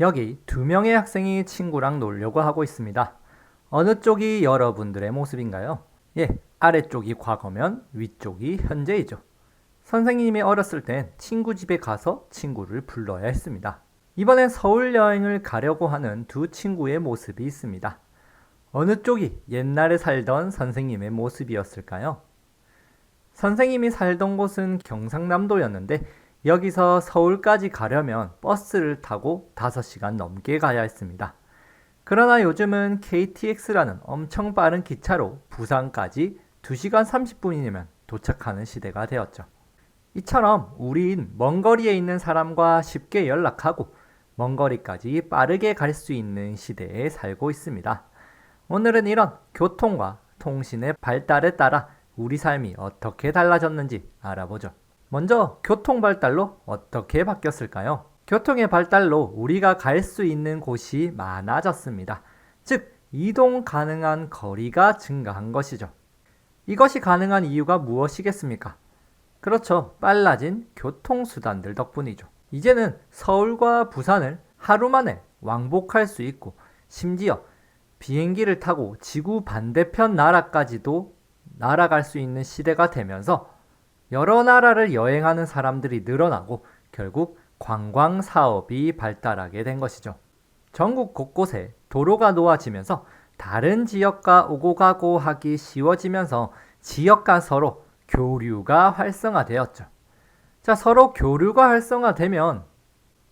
여기 두 명의 학생이 친구랑 놀려고 하고 있습니다. 어느 쪽이 여러분들의 모습인가요? 예, 아래쪽이 과거면 위쪽이 현재이죠. 선생님이 어렸을 땐 친구 집에 가서 친구를 불러야 했습니다. 이번엔 서울 여행을 가려고 하는 두 친구의 모습이 있습니다. 어느 쪽이 옛날에 살던 선생님의 모습이었을까요? 선생님이 살던 곳은 경상남도였는데 여기서 서울까지 가려면 버스를 타고 5시간 넘게 가야 했습니다. 그러나 요즘은 KTX라는 엄청 빠른 기차로 부산까지 2시간 30분이면 도착하는 시대가 되었죠. 이처럼 우린 먼 거리에 있는 사람과 쉽게 연락하고 먼 거리까지 빠르게 갈 수 있는 시대에 살고 있습니다. 오늘은 이런 교통과 통신의 발달에 따라 우리 삶이 어떻게 달라졌는지 알아보죠. 먼저 교통 발달로 어떻게 바뀌었을까요? 교통의 발달로 우리가 갈 수 있는 곳이 많아졌습니다. 즉, 이동 가능한 거리가 증가한 것이죠. 이것이 가능한 이유가 무엇이겠습니까? 그렇죠. 빨라진 교통수단들 덕분이죠. 이제는 서울과 부산을 하루 만에 왕복할 수 있고, 심지어 비행기를 타고 지구 반대편 나라까지도 날아갈 수 있는 시대가 되면서 여러 나라를 여행하는 사람들이 늘어나고 결국 관광 사업이 발달하게 된 것이죠. 전국 곳곳에 도로가 놓아지면서 다른 지역과 오고 가고 하기 쉬워지면서 지역 간 서로 교류가 활성화되었죠. 자, 서로 교류가 활성화되면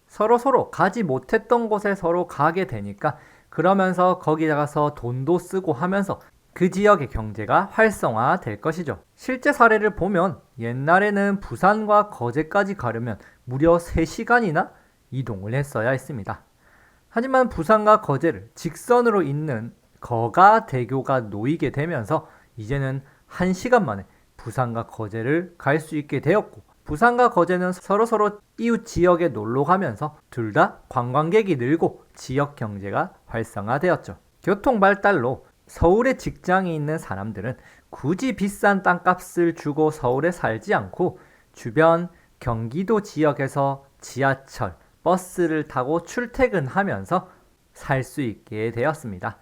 서로 서로 가지 못했던 곳에 서로 가게 되니까 그러면서 거기 가서 돈도 쓰고 하면서 그 지역의 경제가 활성화될 것이죠. 실제 사례를 보면 옛날에는 부산과 거제까지 가려면 무려 3시간이나 이동을 했어야 했습니다. 하지만 부산과 거제를 직선으로 잇는 거가대교가 놓이게 되면서 이제는 1시간 만에 부산과 거제를 갈 수 있게 되었고 부산과 거제는 서로서로 이웃 지역에 놀러 가면서 둘 다 관광객이 늘고 지역 경제가 활성화되었죠. 교통 발달로 서울에 직장이 있는 사람들은 굳이 비싼 땅값을 주고 서울에 살지 않고 주변 경기도 지역에서 지하철, 버스를 타고 출퇴근하면서 살 수 있게 되었습니다.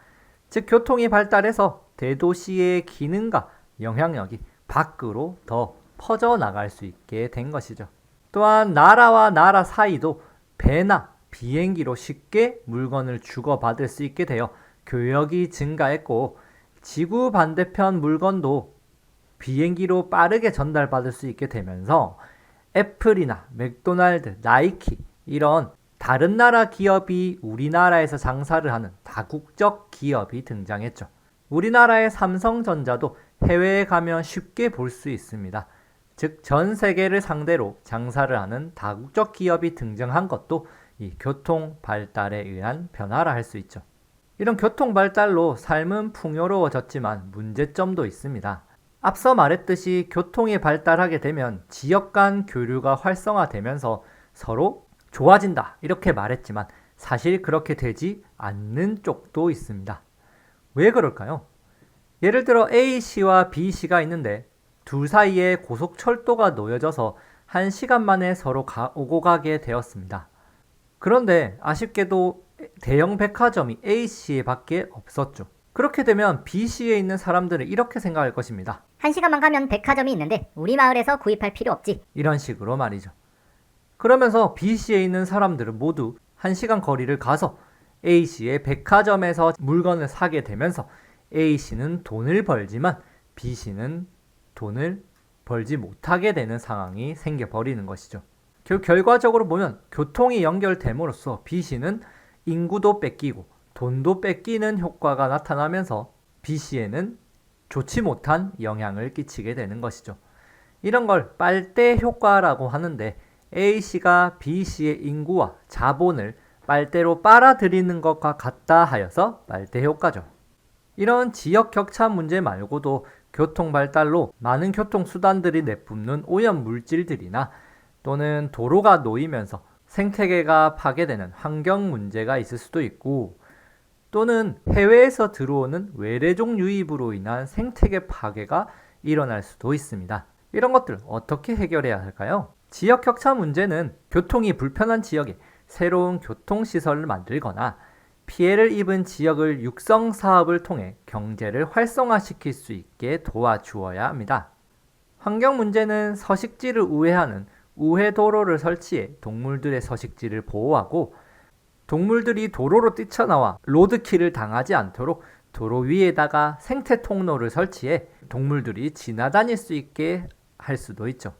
즉, 교통이 발달해서 대도시의 기능과 영향력이 밖으로 더 퍼져나갈 수 있게 된 것이죠. 또한 나라와 나라 사이도 배나 비행기로 쉽게 물건을 주고받을 수 있게 되어 교역이 증가했고 지구 반대편 물건도 비행기로 빠르게 전달받을 수 있게 되면서 애플이나 맥도날드, 나이키 이런 다른 나라 기업이 우리나라에서 장사를 하는 다국적 기업이 등장했죠. 우리나라의 삼성전자도 해외에 가면 쉽게 볼 수 있습니다. 즉, 전 세계를 상대로 장사를 하는 다국적 기업이 등장한 것도 이 교통 발달에 의한 변화라 할 수 있죠. 이런 교통 발달로 삶은 풍요로워졌지만 문제점도 있습니다. 앞서 말했듯이 교통이 발달하게 되면 지역 간 교류가 활성화되면서 서로 좋아진다 이렇게 말했지만 사실 그렇게 되지 않는 쪽도 있습니다. 왜 그럴까요? 예를 들어 A씨와 B씨가 있는데 둘 사이에 고속철도가 놓여져서 한 시간 만에 서로 가, 오고 가게 되었습니다. 그런데 아쉽게도 대형 백화점이 A시에 밖에 없었죠. 그렇게 되면 B시에 있는 사람들은 이렇게 생각할 것입니다. 한 시간만 가면 백화점이 있는데 우리 마을에서 구입할 필요 없지. 이런 식으로 말이죠. 그러면서 B시에 있는 사람들은 모두 한 시간 거리를 가서 A시의 백화점에서 물건을 사게 되면서 A씨는 돈을 벌지만 B씨는 돈을 벌지 못하게 되는 상황이 생겨버리는 것이죠. 결, 결과적으로 보면 교통이 연결됨으로써 B씨는 인구도 뺏기고 돈도 뺏기는 효과가 나타나면서 B씨에는 좋지 못한 영향을 끼치게 되는 것이죠. 이런 걸 빨대 효과라고 하는데 A씨가 B씨의 인구와 자본을 빨대로 빨아들이는 것과 같다 하여서 빨대 효과죠. 이런 지역 격차 문제 말고도 교통 발달로 많은 교통수단들이 내뿜는 오염 물질들이나 또는 도로가 놓이면서 생태계가 파괴되는 환경 문제가 있을 수도 있고 또는 해외에서 들어오는 외래종 유입으로 인한 생태계 파괴가 일어날 수도 있습니다. 이런 것들 어떻게 해결해야 할까요? 지역 격차 문제는 교통이 불편한 지역에 새로운 교통시설을 만들거나 피해를 입은 지역을 육성 사업을 통해 경제를 활성화시킬 수 있게 도와주어야 합니다. 환경 문제는 서식지를 우회하는 우회 도로를 설치해 동물들의 서식지를 보호하고 동물들이 도로로 뛰쳐나와 로드킬을 당하지 않도록 도로 위에다가 생태 통로를 설치해 동물들이 지나다닐 수 있게 할 수도 있죠.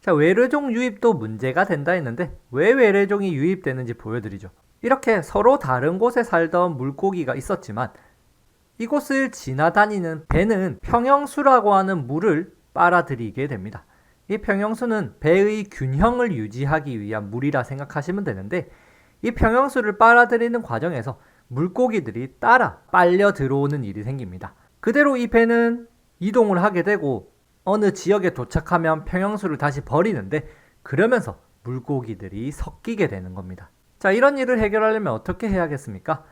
자, 외래종 유입도 문제가 된다 했는데 왜 외래종이 유입되는지 보여드리죠. 이렇게 서로 다른 곳에 살던 물고기가 있었지만 이곳을 지나다니는 배는 평형수라고 하는 물을 빨아들이게 됩니다. 이 평형수는 배의 균형을 유지하기 위한 물이라 생각하시면 되는데 이 평형수를 빨아들이는 과정에서 물고기들이 따라 빨려 들어오는 일이 생깁니다. 그대로 이 배는 이동을 하게 되고 어느 지역에 도착하면 평형수를 다시 버리는데 그러면서 물고기들이 섞이게 되는 겁니다. 자, 이런 일을 해결하려면 어떻게 해야겠습니까?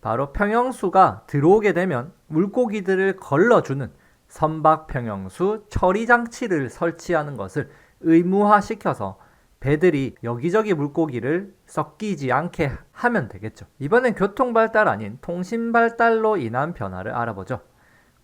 바로 평형수가 들어오게 되면 물고기들을 걸러주는 선박 평형수 처리 장치를 설치하는 것을 의무화시켜서 배들이 여기저기 물고기를 섞이지 않게 하면 되겠죠. 이번엔 교통 발달 아닌 통신 발달로 인한 변화를 알아보죠.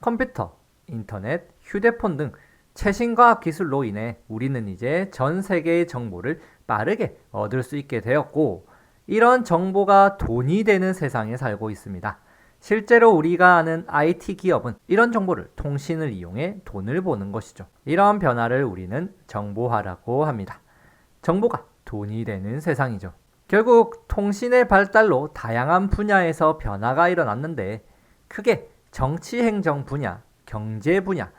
컴퓨터, 인터넷, 휴대폰 등 최신 과학 기술로 인해 우리는 이제 전 세계의 정보를 빠르게 얻을 수 있게 되었고 이런 정보가 돈이 되는 세상에 살고 있습니다. 실제로 우리가 아는 IT 기업은 이런 정보를 통신을 이용해 돈을 버는 것이죠. 이런 변화를 우리는 정보화라고 합니다. 정보가 돈이 되는 세상이죠. 결국 통신의 발달로 다양한 분야에서 변화가 일어났는데 크게 정치 행정 분야, 경제 분야,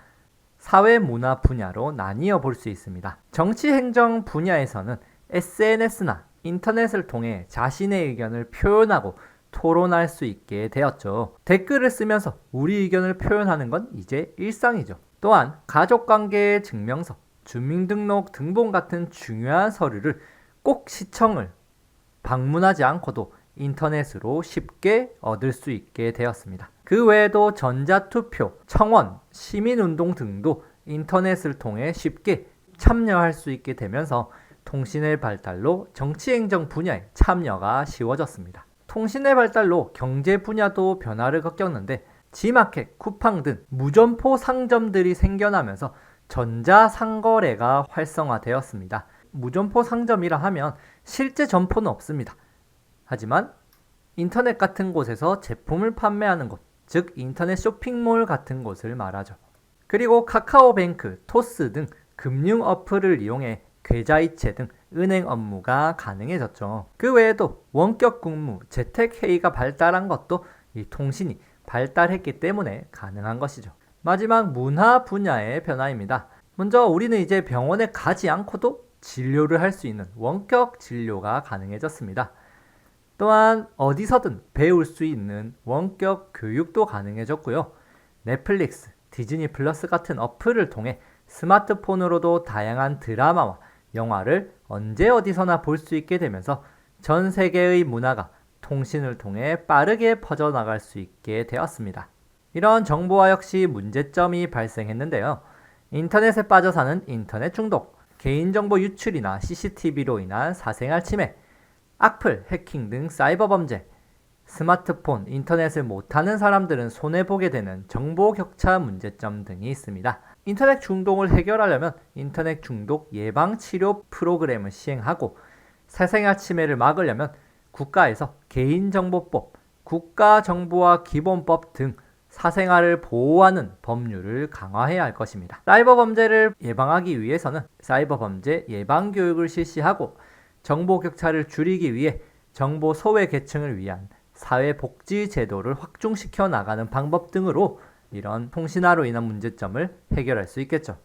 사회 문화 분야로 나뉘어 볼 수 있습니다. 정치 행정 분야에서는 SNS나 인터넷을 통해 자신의 의견을 표현하고 토론할 수 있게 되었죠. 댓글을 쓰면서 우리 의견을 표현하는 건 이제 일상이죠. 또한 가족관계의 증명서, 주민등록 등본 같은 중요한 서류를 꼭 시청을 방문하지 않고도 인터넷으로 쉽게 얻을 수 있게 되었습니다. 그 외에도 전자투표, 청원, 시민운동 등도 인터넷을 통해 쉽게 참여할 수 있게 되면서 통신의 발달로 정치행정 분야에 참여가 쉬워졌습니다. 통신의 발달로 경제 분야도 변화를 겪었는데 지마켓, 쿠팡 등 무점포 상점들이 생겨나면서 전자 상거래가 활성화되었습니다. 무점포 상점이라 하면 실제 점포는 없습니다. 하지만 인터넷 같은 곳에서 제품을 판매하는 곳, 즉 인터넷 쇼핑몰 같은 곳을 말하죠. 그리고 카카오뱅크, 토스 등 금융 어플을 이용해 계좌이체 등 은행 업무가 가능해졌죠. 그 외에도 원격 근무, 재택 회의가 발달한 것도 이 통신이 발달했기 때문에 가능한 것이죠. 마지막 문화 분야의 변화입니다. 먼저 우리는 이제 병원에 가지 않고도 진료를 할 수 있는 원격 진료가 가능해졌습니다. 또한 어디서든 배울 수 있는 원격 교육도 가능해졌고요. 넷플릭스, 디즈니 플러스 같은 어플을 통해 스마트폰으로도 다양한 드라마와 영화를 언제 어디서나 볼 수 있게 되면서 전 세계의 문화가 통신을 통해 빠르게 퍼져나갈 수 있게 되었습니다. 이런 정보화 역시 문제점이 발생했는데요. 인터넷에 빠져 사는 인터넷 중독, 개인정보 유출이나 CCTV로 인한 사생활 침해, 악플, 해킹 등 사이버 범죄, 스마트폰, 인터넷을 못하는 사람들은 손해보게 되는 정보 격차 문제점 등이 있습니다. 인터넷 중독을 해결하려면 인터넷 중독 예방 치료 프로그램을 시행하고 사생활 침해를 막으려면 국가에서 개인정보법, 국가정보화 기본법 등 사생활을 보호하는 법률을 강화해야 할 것입니다. 사이버 범죄를 예방하기 위해서는 사이버 범죄 예방 교육을 실시하고 정보 격차를 줄이기 위해 정보 소외 계층을 위한 사회복지 제도를 확충시켜 나가는 방법 등으로 이런 통신화로 인한 문제점을 해결할 수 있겠죠.